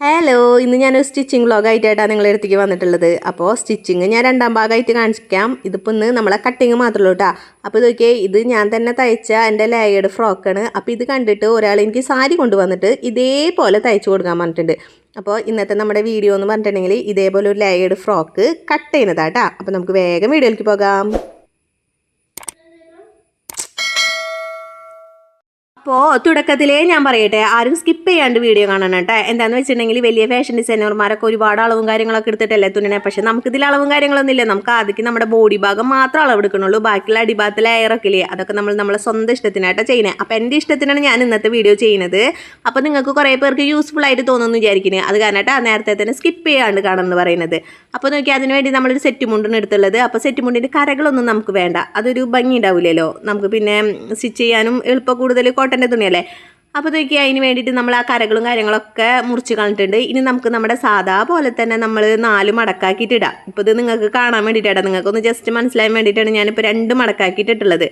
Hello ഇന്ന് ഞാനൊരു stitching വ്ളോഗായിട്ടാണ് നിങ്ങളുടെ അടുത്തേക്ക് വന്നിട്ടുള്ളത്. അപ്പോൾ സ്റ്റിച്ചിങ് ഞാൻ രണ്ടാം ഭാഗമായിട്ട് കാണിക്കാം. ഇതിപ്പോൾ ഇന്ന് നമ്മളെ കട്ടിങ് മാത്രമേ കേട്ടോ അപ്പോൾ ഇതൊക്കെ ഇത് ഞാൻ തന്നെ തയ്ച്ച എന്റെ ലേയേഡ് ഫ്രോക്കാണ് അപ്പോൾ ഇത് കണ്ടിട്ട് ഒരാൾ എനിക്ക് സാരി കൊണ്ടുവന്നിട്ട് ഇതേപോലെ തയ്ച്ചു കൊടുക്കാൻ പറഞ്ഞിട്ടുണ്ട്. അപ്പോൾ ഇന്നത്തെ നമ്മുടെ വീഡിയോ എന്ന് പറഞ്ഞിട്ടുണ്ടെങ്കിൽ ഇതേപോലെ ഒരു ലേയേഡ് ഫ്രോക്ക് കട്ട് ചെയ്യുന്നതാട്ടാ അപ്പോൾ നമുക്ക് വേഗം വീഡിയോയിലേക്ക് പോകാം. അപ്പോൾ തുടക്കത്തിലേ ഞാൻ പറയട്ടെ ആരും സ്കിപ്പ് ചെയ്യാണ്ട് വീഡിയോ കാണണം കേട്ടോ എന്താണെന്ന് വെച്ചിട്ടുണ്ടെങ്കിൽ വലിയ ഫാഷൻ ഡിസൈനർമാരൊക്കെ ഒരുപാട് അളവും കാര്യങ്ങളൊക്കെ എടുത്തിട്ടല്ലേ തുന്നണേ. പക്ഷെ നമുക്കിതിൽ അളവും കാര്യങ്ങളൊന്നും ഇല്ല നമുക്ക് ആദ്യം നമ്മുടെ ബോഡി ഭാഗം മാത്രം അളവ് എടുക്കണുള്ളൂ ബാക്കിയുള്ള അടിഭാഗത്തിലെ എയറൊക്കെ അതൊക്കെ നമ്മൾ നമ്മളെ സ്വന്തം ഇഷ്ടത്തിനായിട്ടാണ് ചെയ്യുന്നത് അപ്പോൾ എന്റെ ഇഷ്ടത്തിനാണ് ഞാൻ ഇന്നത്തെ വീഡിയോ ചെയ്യുന്നത്. അപ്പോൾ നിങ്ങൾക്ക് കുറേ പേർക്ക് യൂസ്ഫുൾ ആയിട്ട് തോന്നുന്നു വിചാരിക്കുന്നത് അത് കാരണമായിട്ട് നേരത്തെ തന്നെ സ്കിപ്പ് ചെയ്യാണ്ട് കാണണം എന്ന് പറയുന്നത്. അപ്പോൾ നോക്കി അതിനുവേണ്ടി നമ്മളൊരു സെറ്റ് മുണ്ടാണ് എടുത്തുള്ളത്. അപ്പോൾ സെറ്റ് മുണ്ടിന്റെ കരകളൊന്നും നമുക്ക് വേണ്ട. അതൊരു ഭംഗി ഉണ്ടാവില്ലല്ലോ. നമുക്ക് പിന്നെ സ്റ്റിച്ച് ചെയ്യാനും എളുപ്പം കൂടുതൽ കോട്ടന്റെ തുണിയല്ലേ? അപ്പോൾ നോക്കി അതിന് വേണ്ടിയിട്ട് നമ്മൾ ആ കരകളും കാര്യങ്ങളൊക്കെ മുറിച്ച് കളഞ്ഞിട്ടുണ്ട്. ഇനി നമുക്ക് നമ്മുടെ സാധാ പോലെ തന്നെ നമ്മൾ നാല് മടക്കാക്കിയിട്ട് ഇടാം. ഇപ്പോൾ ഇത് നിങ്ങൾക്ക് കാണാൻ വേണ്ടിയിട്ടാണ് നിങ്ങൾക്കൊന്ന് ജസ്റ്റ് മനസ്സിലാൻ വേണ്ടിയിട്ടാണ് ഞാനിപ്പോൾ രണ്ട് മടക്കാക്കിയിട്ടിട്ടുള്ളത്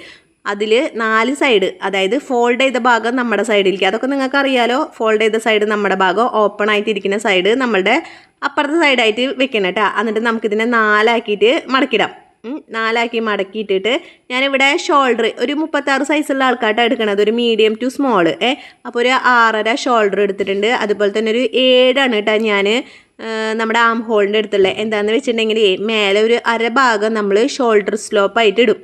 അതിൽ നാല് സൈഡ് അതായത് ഫോൾഡ് ചെയ്ത ഭാഗം നമ്മുടെ സൈഡിലേക്ക് അതൊക്കെ നിങ്ങൾക്ക് അറിയാലോ ഫോൾഡ് ചെയ്ത സൈഡ് നമ്മുടെ ഭാഗം ഓപ്പൺ ആയിട്ടിരിക്കുന്ന സൈഡ് നമ്മളുടെ അപ്പുറത്തെ സൈഡായിട്ട് വെക്കണം കേട്ടോ എന്നിട്ട് നമുക്കിതിനെ നാലാക്കിയിട്ട് മടക്കിടാം. നാലാക്കി മടക്കിയിട്ടിട്ട് ഞാനിവിടെ ഷോൾഡർ ഒരു മുപ്പത്താറ് സൈസുള്ള ആൾക്കാട്ടാണ് എടുക്കണത്. ഒരു മീഡിയം ടു സ്മോൾ ഏ? അപ്പോൾ ഒരു ആറര ഷോൾഡർ എടുത്തിട്ടുണ്ട്. അതുപോലെ തന്നെ ഒരു ഏഴാണ് കേട്ടോ ഞാൻ നമ്മുടെ ആം ഹോളിന്റെ അടുത്തുള്ളത് എന്താണെന്ന് വെച്ചിട്ടുണ്ടെങ്കിൽ മേലെ ഒരു അര ഭാഗം നമ്മൾ ഷോൾഡർ സ്ലോപ്പായിട്ട് ഇടും.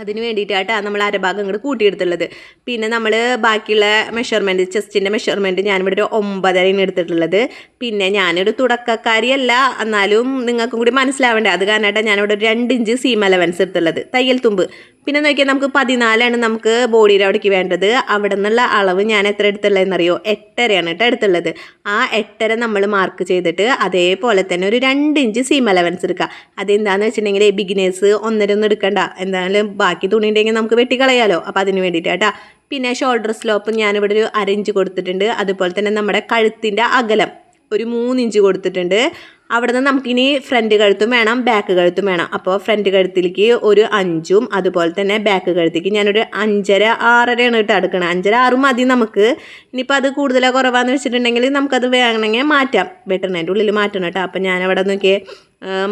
അതിന് വേണ്ടിയിട്ടാണ് നമ്മൾ അരഭാഗം ഇങ്ങോട്ട് കൂട്ടിയെടുത്തുള്ളത്. പിന്നെ നമ്മൾ ബാക്കിയുള്ള മെഷർമെന്റ് ചെസ്റ്റിന്റെ മെഷർമെന്റ് ഞാനിവിടെ ഒരു ഒമ്പതരയാണ് എടുത്തിട്ടുള്ളത്. പിന്നെ ഞാനൊരു തുടക്കക്കാരിയല്ല. എന്നാലും നിങ്ങൾക്കും കൂടി മനസ്സിലാവേണ്ടേ. അത് കാരണമായിട്ടാണ് ഞാനിവിടെ ഒരു രണ്ട് ഇഞ്ച് സീം അലവൻസ് എടുത്തുള്ളത്. തയ്യൽ തുമ്പ്. പിന്നെ നോക്കിയാൽ നമുക്ക് പതിനാലാണ് നമുക്ക് ബോഡിയുടെ അവിടേക്ക് വേണ്ടത്. അവിടെ നിന്നുള്ള അളവ് ഞാൻ എത്ര എടുത്തുള്ളതെന്നറിയോ എട്ടരയാണ് കേട്ടോ എടുത്തുള്ളത്. ആ എട്ടര നമ്മൾ മാർക്ക് ചെയ്തിട്ട് അതേപോലെ തന്നെ ഒരു രണ്ട് ഇഞ്ച് സീം അലവൻസ് എടുക്കുക. അതെന്താണെന്ന് വെച്ചിട്ടുണ്ടെങ്കിൽ ബിഗിനേഴ്സ് ഒന്നര ഒന്നും എടുക്കണ്ട. എന്തായാലും ബാക്കി തുണി ഉണ്ടെങ്കിൽ നമുക്ക് വെട്ടിക്കളയാലോ. അപ്പോൾ അതിന് വേണ്ടിയിട്ട് കേട്ടോ. പിന്നെ ഷോൾഡർ സ്ലോപ്പ് ഞാനിവിടെ ഒരു അരഞ്ച് കൊടുത്തിട്ടുണ്ട്. അതുപോലെ തന്നെ നമ്മുടെ കഴുത്തിന്റെ അകലം ഒരു മൂന്നിഞ്ച് കൊടുത്തിട്ടുണ്ട്. അവിടെ നിന്ന് നമുക്കിനി ഫ്രണ്ട് കഴുത്തും വേണം ബാക്ക് കഴുത്തും വേണം. അപ്പോൾ ഫ്രണ്ട് കഴുത്തിലേക്ക് ഒരു അഞ്ചും അതുപോലെ തന്നെ ബാക്ക് കഴുത്തേക്ക് ഞാനൊരു അഞ്ചര ആറരയാണ് കേട്ടോ എടുക്കണത് അഞ്ചര ആറ് മതി നമുക്ക്. ഇനിയിപ്പോൾ അത് കൂടുതലോ കുറവാന്ന് വെച്ചിട്ടുണ്ടെങ്കിൽ നമുക്കത് വേണമെങ്കിൽ മാറ്റാം. വെട്ടണേന്റെ ഉള്ളിൽ മാറ്റണം കേട്ടോ. അപ്പോൾ ഞാനവിടെ നോക്കിയേ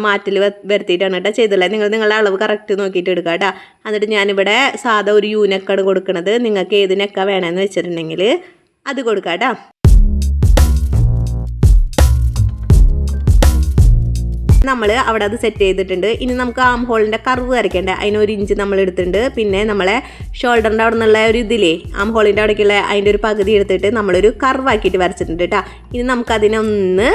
മാറ്റിൽ വരുത്തിയിട്ടാണ് കേട്ടോ ചെയ്തുള്ളത്. നിങ്ങൾ നിങ്ങളുടെ അളവ് കറക്റ്റ് നോക്കിയിട്ട് എടുക്കുക കേട്ടോ. എന്നിട്ട് ഞാനിവിടെ സാധാ ഒരു യൂനക്കാണ് കൊടുക്കുന്നത് നിങ്ങൾക്ക് ഏത് നെക്ക വേണമെന്ന് വെച്ചിട്ടുണ്ടെങ്കിൽ അത് കൊടുക്കാം കേട്ടോ. നമ്മൾ അവിടെ അത് സെറ്റ് ചെയ്തിട്ടുണ്ട്. ഇനി നമുക്ക് ആം ഹോളിന്റെ കർവ് വരയ്ക്കേണ്ട? അതിന് ഒരു ഇഞ്ച് നമ്മൾ എടുത്തിട്ടുണ്ട്. പിന്നെ നമ്മളെ ഷോൾഡറിന്റെ അവിടെ നിന്നുള്ള ഒരു ഇതിലേ ആം ഹോളിന്റെ അവിടേക്കുള്ള അതിന്റെ ഒരു പകുതി എടുത്തിട്ട് നമ്മളൊരു കർവാക്കിയിട്ട് വരച്ചിട്ടുണ്ട് കേട്ടോ ഇനി നമുക്കതിനൊന്ന്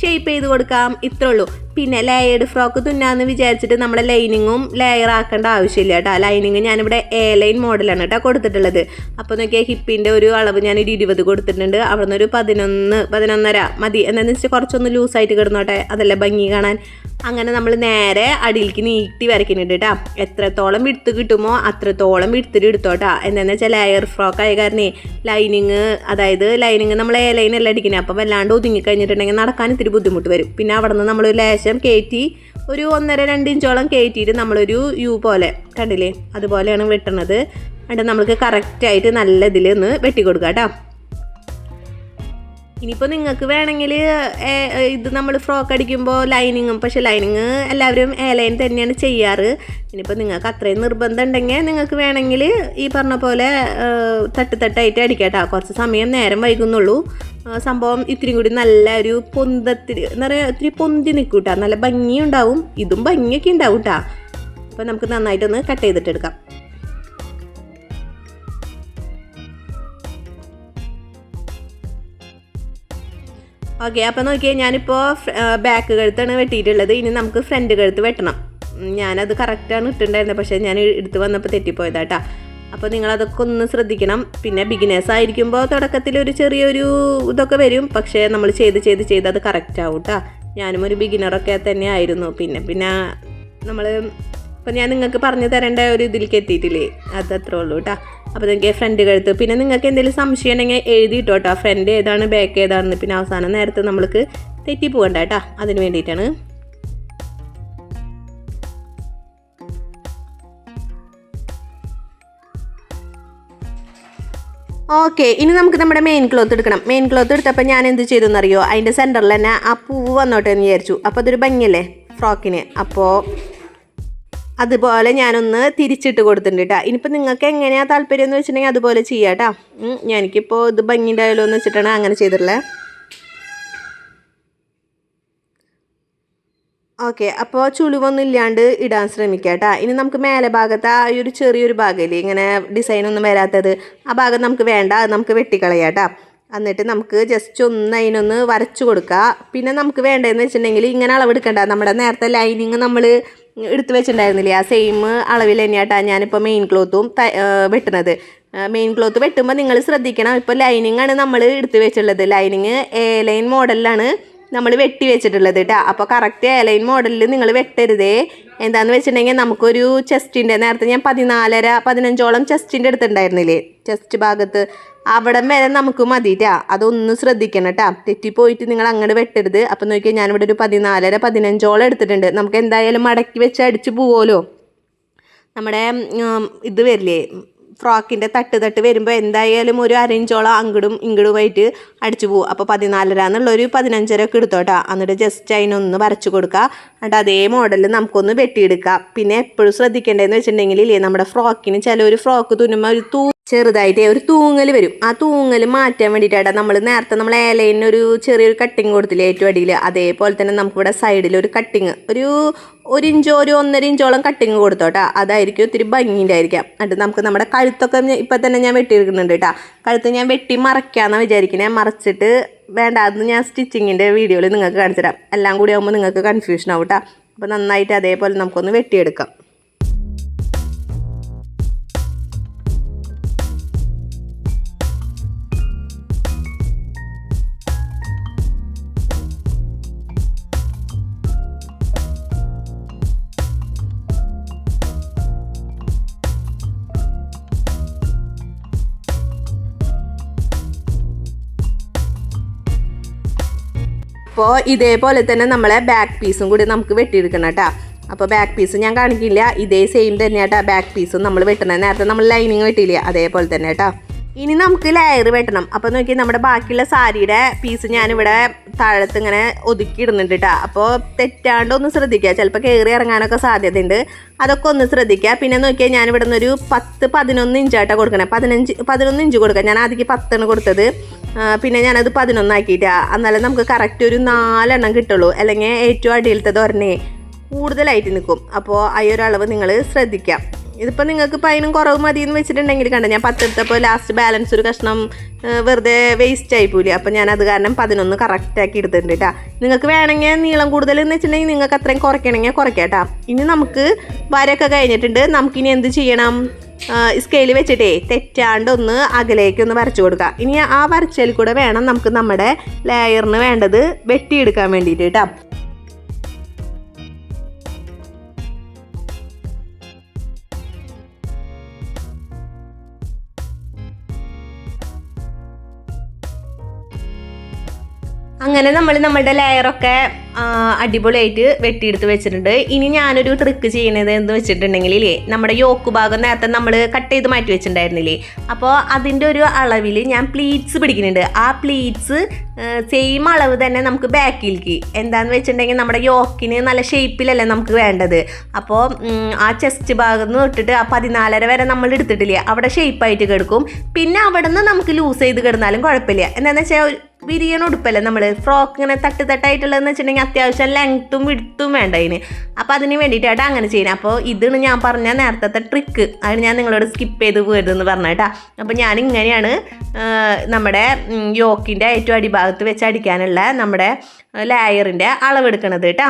ഷേപ്പ് ചെയ്ത് കൊടുക്കാം ഇത്രേ ഉള്ളൂ പിന്നെ ലെയേർഡ് ഫ്രോക്ക് തുന്നാന്ന് വിചാരിച്ചിട്ട് നമ്മുടെ ലൈനിങ്ങും ലെയർ ആക്കേണ്ട ആവശ്യമില്ല കേട്ടോ. ലൈനിങ് ഞാനിവിടെ എ ലൈൻ മോഡലാണ് കേട്ടോ കൊടുത്തിട്ടുള്ളത്. അപ്പോൾ നോക്കിയാൽ ഹിപ്പിന്റെ ഒരു അളവ് ഞാനൊരു ഇരുപത് കൊടുത്തിട്ടുണ്ട്. അവിടെ ഒരു പതിനൊന്ന് പതിനൊന്നര മതി. എന്താണെന്ന് വെച്ചാൽ കുറച്ചൊന്ന് ലൂസായിട്ട് കിടന്നോട്ടെ. അതല്ല ഭംഗി കാണാൻ. അങ്ങനെ നമ്മൾ നേരെ അടിയിലേക്ക് നീട്ടി വരയ്ക്കുന്നുണ്ട് കേട്ടോ എത്രത്തോളം വിടുത്ത് കിട്ടുമോ അത്രത്തോളം വിടുത്തിട്ട് എടുത്തോട്ടാ എന്താണെന്ന് വെച്ചാൽ ലെയർ ഫ്രോക്ക് ആയ കാരണേ ലൈനിങ് അതായത് ലൈനിങ് നമ്മൾ എ ലൈൻ അല്ല അടിക്കുന്നത് അപ്പം വല്ലാണ്ട് ഒതുങ്ങി കഴിഞ്ഞിട്ടുണ്ടെങ്കിൽ നടക്കാൻ ഇത്തിരി ബുദ്ധിമുട്ട് വരും. പിന്നെ അവിടെ നിന്ന് നമ്മൾ ലേശം കയറ്റി ഒരു ഒന്നര രണ്ട് ഇഞ്ചോളം കയറ്റിയിട്ട് നമ്മളൊരു യു പോലെ കണ്ടില്ലേ? അതുപോലെയാണ് വെട്ടണത്. എന്നിട്ട് നമ്മൾക്ക് കറക്റ്റായിട്ട് നല്ല ഇതിൽ ഒന്ന് വെട്ടി കൊടുക്കാം കേട്ടോ ഇനിയിപ്പോൾ നിങ്ങൾക്ക് വേണമെങ്കിൽ ഇത് നമ്മൾ ഫ്രോക്ക് അടിക്കുമ്പോൾ ലൈനിങ്ങും പക്ഷെ ലൈനിങ് എല്ലാവരും എ ലൈൻ തന്നെയാണ് ചെയ്യാറ്. ഇനിയിപ്പോൾ നിങ്ങൾക്ക് അത്രയും നിർബന്ധം ഉണ്ടെങ്കിൽ നിങ്ങൾക്ക് വേണമെങ്കിൽ ഈ പറഞ്ഞ പോലെ തട്ട് തട്ടായിട്ട് അടിക്കാട്ടോ. കുറച്ച് സമയം നേരം വൈകുന്നുള്ളൂ. സംഭവം ഇത്തിരി കൂടി നല്ല ഒരു പൊന്തത്തിരി എന്താ പറയുക ഇത്തിരി പൊന്തി നിൽക്കൂട്ടാ. നല്ല ഭംഗിയുണ്ടാവും. ഇതും ഭംഗിയൊക്കെ ഉണ്ടാവും കേട്ടോ അപ്പോൾ നമുക്ക് നന്നായിട്ടൊന്ന് കട്ട് ചെയ്തിട്ടെടുക്കാം ഓക്കെ അപ്പോൾ നോക്കിയാൽ ഞാനിപ്പോൾ ബാക്ക് കഴുത്താണ് വെട്ടിയിട്ടുള്ളത്. ഇനി നമുക്ക് ഫ്രണ്ട് കഴുത്ത് വെട്ടണം. ഞാനത് കറക്റ്റാണ് ഇട്ടിട്ടുണ്ടായിരുന്നത്. പക്ഷേ ഞാൻ എടുത്ത് വന്നപ്പോൾ തെറ്റിപ്പോയതാട്ടാ അപ്പോൾ നിങ്ങളതൊക്കെ ഒന്ന് ശ്രദ്ധിക്കണം. പിന്നെ ബിഗിനേഴ്സ് ആയിരിക്കുമ്പോൾ തുടക്കത്തിൽ ഒരു ചെറിയൊരു ഇതൊക്കെ വരും. പക്ഷേ നമ്മൾ ചെയ്ത് ചെയ്ത് ചെയ്ത് അത് കറക്റ്റ് ആവും കേട്ടോ ഞാനും ഒരു ബിഗിനറൊക്കെ തന്നെ ആയിരുന്നു. പിന്നെ പിന്നെ നമ്മൾ ഇപ്പം ഞാൻ നിങ്ങൾക്ക് പറഞ്ഞു തരേണ്ട ഒരു ഇതിലേക്ക് എത്തിയിട്ടില്ലേ? അത് അത്രേ ഉള്ളൂ കേട്ടോ അപ്പോൾ നിങ്ങൾക്ക് ഫ്രണ്ട് കഴുത്ത് പിന്നെ നിങ്ങൾക്ക് എന്തെങ്കിലും സംശയം ഉണ്ടെങ്കിൽ എഴുതിയിട്ടോ കേട്ടോ ഫ്രണ്ട് ഏതാണ് ബാക്ക് ഏതാണെന്ന് പിന്നെ അവസാനം നേരത്തെ നമ്മൾക്ക് തെറ്റി പോകണ്ട കേട്ടോ അതിന് വേണ്ടിയിട്ടാണ്. ഓക്കെ ഇനി നമുക്ക് നമ്മുടെ മെയിൻ ക്ലോത്ത് എടുക്കണം. മെയിൻ ക്ലോത്ത് എടുത്തപ്പോൾ ഞാൻ എന്ത് ചെയ്തു എന്നറിയോ? അതിന്റെ സെന്ററിൽ തന്നെ ആ പൂവ് വന്നോട്ടെ എന്ന് വിചാരിച്ചു. അപ്പോൾ അതൊരു ഭംഗിയല്ലേ? ഫ്രോക്കിന് അപ്പോൾ അതുപോലെ ഞാനൊന്ന് തിരിച്ചിട്ട് കൊടുത്തിട്ടുണ്ട് കേട്ടോ ഇനിയിപ്പോൾ നിങ്ങൾക്ക് എങ്ങനെയാണ് താല്പര്യം എന്ന് വെച്ചിട്ടുണ്ടെങ്കിൽ അതുപോലെ ചെയ്യാം കേട്ടോ എനിക്കിപ്പോൾ ഇത് ഭംഗി ഉണ്ടായാലോ എന്ന് വെച്ചിട്ടാണ് അങ്ങനെ ചെയ്തിട്ടുള്ളത് ഓക്കെ അപ്പോൾ ചുളിവൊന്നും ഇല്ലാണ്ട് ഇടാൻ ശ്രമിക്കുക കേട്ടോ ഇനി നമുക്ക് മേലെ ഭാഗത്ത് ആ ഒരു ചെറിയൊരു ഭാഗമില്ലേ ഇങ്ങനെ ഡിസൈൻ ഒന്നും വരാത്തത് ആ ഭാഗം നമുക്ക് വേണ്ട അത് നമുക്ക് വെട്ടിക്കളയാം കേട്ടോ എന്നിട്ട് നമുക്ക് ജസ്റ്റ് ഒന്ന് അതിനൊന്ന് വരച്ചു കൊടുക്കുക പിന്നെ നമുക്ക് വേണ്ടതെന്ന് വെച്ചിട്ടുണ്ടെങ്കിൽ ഇങ്ങനെ അളവെടുക്കണ്ട. നമ്മുടെ നേരത്തെ ലൈനിങ് നമ്മൾ എടുത്ത് വെച്ചിട്ടുണ്ടായിരുന്നില്ലേ? ആ സെയിം അളവിൽ തന്നെയാട്ടാണ് ഞാനിപ്പോൾ മെയിൻ ക്ലോത്തും വെട്ടുന്നത്. മെയിൻ ക്ലോത്ത് വെട്ടുമ്പോൾ നിങ്ങൾ ശ്രദ്ധിക്കണം ഇപ്പോൾ ലൈനിങ് ആണ് നമ്മൾ എടുത്ത് വെച്ചിട്ടുള്ളത്. ലൈനിങ് എ ലൈൻ മോഡലിലാണ് നമ്മൾ വെട്ടി വെച്ചിട്ടുള്ളത് കേട്ടോ അപ്പോൾ കറക്റ്റ് എലൈൻ മോഡലിൽ നിങ്ങൾ വെട്ടരുതേ. എന്താന്ന് വെച്ചിട്ടുണ്ടെങ്കിൽ നമുക്കൊരു ചെസ്റ്റിന്റെ നേരത്തെ ഞാൻ പതിനാലര പതിനഞ്ചോളം ചെസ്റ്റിന്റെ അടുത്തുണ്ടായിരുന്നില്ലേ ചെസ്റ്റ് ഭാഗത്ത്. അവിടെ വരെ നമുക്ക് മതി കേട്ടാ അതൊന്ന് ശ്രദ്ധിക്കണം കേട്ടോ തെറ്റിപ്പോയിട്ട് നിങ്ങൾ അങ്ങോട്ട് വെട്ടരുത്. അപ്പം നോക്കിയാൽ ഞാനിവിടെ ഒരു പതിനാലര പതിനഞ്ചോളം എടുത്തിട്ടുണ്ട്. നമുക്ക് എന്തായാലും മടക്കി വെച്ച് അടിച്ച് പോവുമല്ലോ നമ്മുടെ ഇത് വരില്ലേ? ഫ്രോക്കിന്റെ തട്ട് തട്ട് വരുമ്പോൾ എന്തായാലും ഒരു അരയിഞ്ചോളം അങ്ങടും ഇങ്ങടുമായിട്ട് അടിച്ചു പോകും അപ്പോൾ പതിനാലര എന്നുള്ളൊരു പതിനഞ്ചര ഒക്കെ എടുത്തോട്ടാ എന്നിട്ട് ജസ്റ്റ് അതിനൊന്ന് വരച്ചു കൊടുക്കുക എന്നിട്ട് അതേ മോഡലിൽ നമുക്കൊന്ന് വെട്ടിയെടുക്കാം. പിന്നെ എപ്പോഴും ശ്രദ്ധിക്കേണ്ടതെന്ന് വെച്ചിട്ടുണ്ടെങ്കിൽ ഇല്ലേ നമ്മുടെ ഫ്രോക്കിന് ചില ഒരു ഫ്രോക്ക് തുന്നുമ്പോൾ ഒരു തൂ ചെറുതായിട്ട് ഒരു തൂങ്ങൽ വരും. ആ തൂങ്ങൽ മാറ്റാൻ വേണ്ടിയിട്ടാണ് നമ്മൾ നേരത്തെ നമ്മൾ ഏലയിന് ഒരു ചെറിയൊരു കട്ടിങ് കൊടുത്തില്ലേ ഏറ്റവും അടിയിൽ അതേപോലെ തന്നെ നമുക്കിവിടെ സൈഡിൽ ഒരു കട്ടിങ് ഒരു ഒരു ഇഞ്ചോ ഒരു ഒന്നര ഇഞ്ചോളം കട്ടിങ് കൊടുത്തോട്ടാ അതായിരിക്കും ഒത്തിരി ഭംഗിന്റെ ആയിരിക്കാം എന്നിട്ട് നമുക്ക് നമ്മുടെ കഴുത്തൊക്കെ ഇപ്പം തന്നെ ഞാൻ വെട്ടിയെടുക്കുന്നുണ്ട് കേട്ടോ കഴുത്ത് ഞാൻ വെട്ടി മറയ്ക്കാമെന്നാണ് വിചാരിക്കണേ. മറച്ചിട്ട് വേണ്ട അത് ഞാൻ സ്റ്റിച്ചിങ്ങിന്റെ വീഡിയോയിൽ നിങ്ങൾക്ക് കാണിച്ചു തരാം എല്ലാം കൂടി ആകുമ്പോൾ നിങ്ങൾക്ക് കൺഫ്യൂഷൻ ആവും കേട്ടോ അപ്പോൾ നന്നായിട്ട് അതേപോലെ നമുക്കൊന്ന് വെട്ടിയെടുക്കാം. അപ്പോൾ ഇതേപോലെ തന്നെ നമ്മളെ ബാക്ക് പീസും കൂടി നമുക്ക് വെട്ടിയെടുക്കണം കേട്ടോ. അപ്പോൾ ബാക്ക് പീസ് ഞാൻ കാണിക്കില്ല. ഇതേ സെയിം തന്നെയാട്ടോ ബാക്ക് പീസും നമ്മൾ വെട്ടണം നേരത്തെ നമ്മൾ ലൈനിങ് വെട്ടിയില്ല? അതേപോലെ തന്നെ കേട്ടോ ഇനി നമുക്ക് ലെയർ വെട്ടണം. അപ്പോൾ നോക്കി നമ്മുടെ ബാക്കിയുള്ള സാരിയുടെ പീസ് ഇവിടെ താഴത്ത് ഇങ്ങനെ ഒതുക്കി ഇടുന്നുണ്ട് കേട്ടോ അപ്പോൾ തെറ്റാണ്ട് ഒന്ന് ശ്രദ്ധിക്കുക. ചിലപ്പോൾ കയറി ഇറങ്ങാനൊക്കെ സാധ്യതയുണ്ട്. അതൊക്കെ ഒന്ന് ശ്രദ്ധിക്കുക. പിന്നെ നോക്കിയാൽ ഞാൻ ഇവിടെ നിന്നൊരു പത്ത് പതിനൊന്ന് ഇഞ്ചായിട്ടാണ് കൊടുക്കണേ. പതിനഞ്ച് പതിനൊന്ന് ഇഞ്ച് കൊടുക്കാം. ഞാൻ ആദ്യം പത്താണ് കൊടുത്തത്. പിന്നെ ഞാനത് പതിനൊന്നാക്കിയിട്ടാ എന്നാലും നമുക്ക് കറക്റ്റ് ഒരു നാലെണ്ണം കിട്ടുള്ളൂ. അല്ലെങ്കിൽ ഏറ്റവും അടിയിലത്തെ ഒരെണ്ണേ കൂടുതലായിട്ട് നിൽക്കും. അപ്പോൾ ആ ഒരു അളവ് നിങ്ങൾ ശ്രദ്ധിക്കാം ഇതിപ്പോൾ നിങ്ങൾക്ക് ഇപ്പോൾ അതിനും കുറവ് മതി എന്ന് വെച്ചിട്ടുണ്ടെങ്കിൽ കണ്ട ഞാൻ പത്തെടുത്തപ്പോൾ ലാസ്റ്റ് ബാലൻസ് ഒരു കഷ്ണം വെറുതെ വേസ്റ്റ് ആയി പോയില്ലേ അപ്പോൾ ഞാൻ അത് കാരണം പതിനൊന്ന് കറക്റ്റാക്കി എടുത്തിട്ടുണ്ട് കേട്ടോ നിങ്ങൾക്ക് വേണമെങ്കിൽ നീളം കൂടുതൽ എന്ന് വെച്ചിട്ടുണ്ടെങ്കിൽ നിങ്ങൾക്ക് അത്രയും കുറയ്ക്കണമെങ്കിൽ കുറയ്ക്കാം ഇനി നമുക്ക് വരയൊക്കെ കഴിഞ്ഞിട്ടുണ്ട്. നമുക്കിനി എന്ത് ചെയ്യണം? സ്കെയിൽ വെച്ചിട്ടേ തെറ്റാണ്ട് ഒന്ന് അകലേക്ക് ഒന്ന് വരച്ചു കൊടുക്കുക ഇനി ആ വരച്ചതിൽ കൂടെ വേണം നമുക്ക് നമ്മുടെ ലെയറിന് വേണ്ടത് വെട്ടിയെടുക്കാൻ വേണ്ടിയിട്ട് കേട്ടോ അങ്ങനെ നമ്മൾ നമ്മുടെ ലെയറൊക്കെ അടിപൊളിയായിട്ട് വെട്ടിയെടുത്ത് വെച്ചിട്ടുണ്ട്. ഇനി ഞാനൊരു ട്രിക്ക് ചെയ്യണത് എന്ന് വെച്ചിട്ടുണ്ടെങ്കിൽ നമ്മുടെ യോക്ക് ഭാഗം നേരത്തെ നമ്മൾ കട്ട് ചെയ്ത് മാറ്റി വെച്ചിട്ടുണ്ടായിരുന്നില്ലേ? അപ്പോൾ അതിന്റെ ഒരു അളവിൽ ഞാൻ പ്ലീറ്റ്സ് പിടിക്കുന്നുണ്ട്. ആ പ്ലീറ്റ്സ് സെയിം അളവ് തന്നെ നമുക്ക് ബാക്കിലേക്ക് എന്താന്ന് വെച്ചിട്ടുണ്ടെങ്കിൽ നമ്മുടെ യോക്കിന് നല്ല ഷേപ്പിലല്ലേ നമുക്ക് വേണ്ടത്. അപ്പോൾ ആ ചെസ്റ്റ് ഭാഗം നിന്ന് തൊട്ടിട്ട് ആ പതിനാലര വരെ നമ്മൾ എടുത്തിട്ടില്ലേ അവിടെ ഷേപ്പായിട്ട് കിടക്കും. പിന്നെ അവിടെ നിന്ന് നമുക്ക് ലൂസ് ചെയ്ത് കിടന്നാലും കുഴപ്പമില്ല. എന്താണെന്ന് വെച്ചാൽ വിരിയണ ഉടുപ്പല്ലേ നമ്മൾ ഫ്രോക്ക് ഇങ്ങനെ തട്ട് തട്ടായിട്ടുള്ളതെന്ന് വെച്ചിട്ടുണ്ടെങ്കിൽ അത്യാവശ്യം ലെങ്ത്തും വിടുത്തും വേണ്ട അതിന്. അപ്പോൾ അതിന് വേണ്ടിയിട്ടാണ് അങ്ങനെ ചെയ്യുന്നത് അപ്പോൾ ഇതാണ് ഞാൻ പറഞ്ഞ നേരത്തെ ട്രിക്ക് അതിന് ഞാൻ നിങ്ങളോട് സ്കിപ്പ് ചെയ്ത് പോയതെന്ന് പറഞ്ഞേട്ടാ അപ്പോൾ ഞാൻ ഇങ്ങനെയാണ് നമ്മുടെ യോക്കിന്റെ ഏറ്റവും അടിഭാഗത്ത് വെച്ച് അടിക്കാനുള്ള നമ്മുടെ ലെയറിന്റെ അളവെടുക്കണത് കേട്ടോ.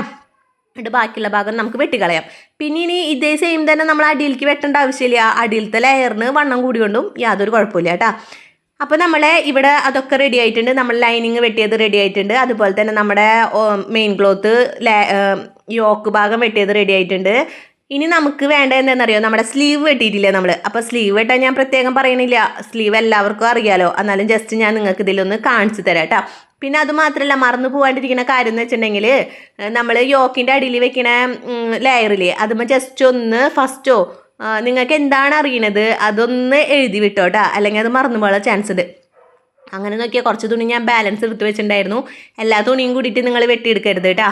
എന്നിട്ട് ബാക്കിയുള്ള ഭാഗം നമുക്ക് വെട്ടിക്കളയാം. പിന്നെ ഇനി ഇതേ സെയിം തന്നെ നമ്മൾ അടിയിലേക്ക് വെട്ടേണ്ട ആവശ്യമില്ല. അടിയിലത്തെ ലെയറിന് വണ്ണം കൂടിക്കൊണ്ടും യാതൊരു കുഴപ്പമില്ല കേട്ടോ. അപ്പോൾ നമ്മൾ ഇവിടെ അതൊക്കെ റെഡി ആയിട്ടുണ്ട്. നമ്മൾ ലൈനിങ് വെട്ടിയത് റെഡി ആയിട്ടുണ്ട്. അതുപോലെ തന്നെ നമ്മുടെ മെയിൻ ക്ലോത്ത് യോക്ക് ഭാഗം വെട്ടിയത് റെഡി ആയിട്ടുണ്ട്. ഇനി നമുക്ക് വേണ്ട എന്താണെന്നറിയോ? നമ്മുടെ സ്ലീവ് വെട്ടിയിട്ടില്ലേ നമ്മൾ അപ്പോൾ സ്ലീവ് വെട്ടാൻ ഞാൻ പ്രത്യേകം പറയണില്ല. സ്ലീവ് എല്ലാവർക്കും അറിയാലോ. എന്നാലും ജസ്റ്റ് ഞാൻ നിങ്ങൾക്ക് ഇതിലൊന്ന് കാണിച്ചു തരാം കേട്ടോ പിന്നെ അത് മാത്രമല്ല മറന്നു പോകാണ്ടിരിക്കുന്ന കാര്യം എന്ന് വെച്ചിട്ടുണ്ടെങ്കിൽ നമ്മൾ യോക്കിന്റെ അടിയിൽ വെക്കണ ലെയറിൽ അതുമ്പോൾ ജസ്റ്റ് ഒന്ന് ഫസ്റ്റോ നിങ്ങൾക്ക് എന്താണ് അറിയണത്? അതൊന്ന് എഴുതി വിട്ടോട്ടാ. അല്ലെങ്കിൽ അത് മറന്നു പോകാൻ ചാൻസ് ഉണ്ട്. അങ്ങനെ നോക്കിയാൽ കുറച്ച് തുണി ഞാൻ ബാലൻസ് എടുത്ത് വെച്ചിട്ടുണ്ടായിരുന്നു. എല്ലാ തുണിയും കൂടിയിട്ട് നിങ്ങൾ വെട്ടിയെടുക്കരുത് കേട്ടാ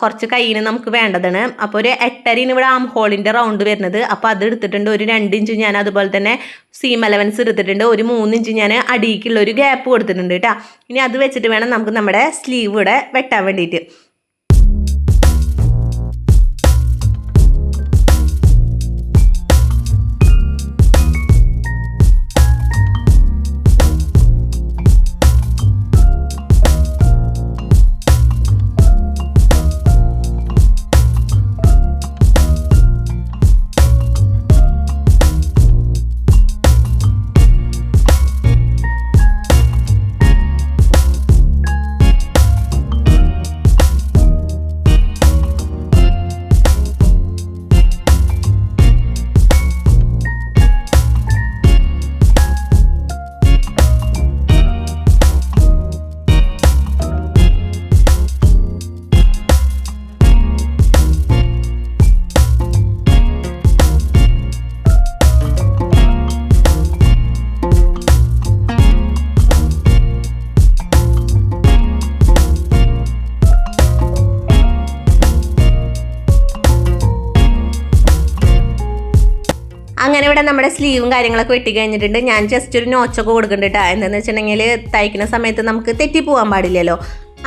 കുറച്ച് കയ്യിന് നമുക്ക് വേണ്ടതാണ്. അപ്പോൾ ഒരു എട്ടരിന് ഇവിടെ ആം ഹോളിന്റെ റൗണ്ട് വരുന്നത്. അപ്പോൾ അത് എടുത്തിട്ടുണ്ട് ഒരു രണ്ട് ഇഞ്ച് ഞാൻ അതുപോലെ തന്നെ സീം അലവൻസ് എടുത്തിട്ടുണ്ട്. ഒരു മൂന്ന് ഇഞ്ച് ഞാൻ അടിയിക്കുള്ള ഒരു ഗ്യാപ്പ് കൊടുത്തിട്ടുണ്ട് കേട്ടോ ഇനി അത് വെച്ചിട്ട് വേണം നമുക്ക് നമ്മുടെ സ്ലീവ് ഇവിടെ വെട്ടാൻ വേണ്ടിയിട്ട്. ഇവിടെ നമ്മുടെ സ്ലീവും കാര്യങ്ങളൊക്കെ വെട്ടി കഴിഞ്ഞിട്ടുണ്ട്. ഞാൻ ജസ്റ്റ് ഒരു നോച്ചൊക്കെ കൊടുക്കുന്നുണ്ട് എന്താണെന്ന് വെച്ചിട്ടുണ്ടെങ്കിൽ തയ്ക്കുന്ന സമയത്ത് നമുക്ക് തെറ്റിപ്പോവാൻ പാടില്ലല്ലോ.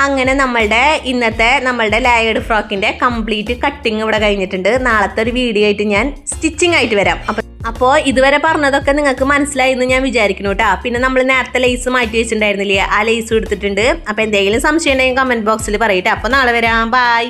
അങ്ങനെ നമ്മളുടെ ഇന്നത്തെ നമ്മളുടെ ലായഡ് ഫ്രോക്കിന്റെ കംപ്ലീറ്റ് കട്ടിങ് ഇവിടെ കഴിഞ്ഞിട്ടുണ്ട്. നാളത്തെ ഒരു വീഡിയോ ആയിട്ട് ഞാൻ സ്റ്റിച്ചിങ് ആയിട്ട് വരാം. അപ്പം അപ്പോൾ ഇതുവരെ പറഞ്ഞതൊക്കെ നിങ്ങൾക്ക് മനസ്സിലായി എന്ന് ഞാൻ വിചാരിക്കുന്നു കേട്ടോ പിന്നെ നമ്മൾ നേരത്തെ ലേസ് മാറ്റി വെച്ചിട്ടുണ്ടായിരുന്നില്ലേ? ആ ലേസ് എടുത്തിട്ടുണ്ട്. അപ്പോൾ എന്തെങ്കിലും സംശയം ഉണ്ടെങ്കിൽ കമന്റ് ബോക്സിൽ പറയട്ടെ അപ്പോൾ നാളെ വരാം. ബായ്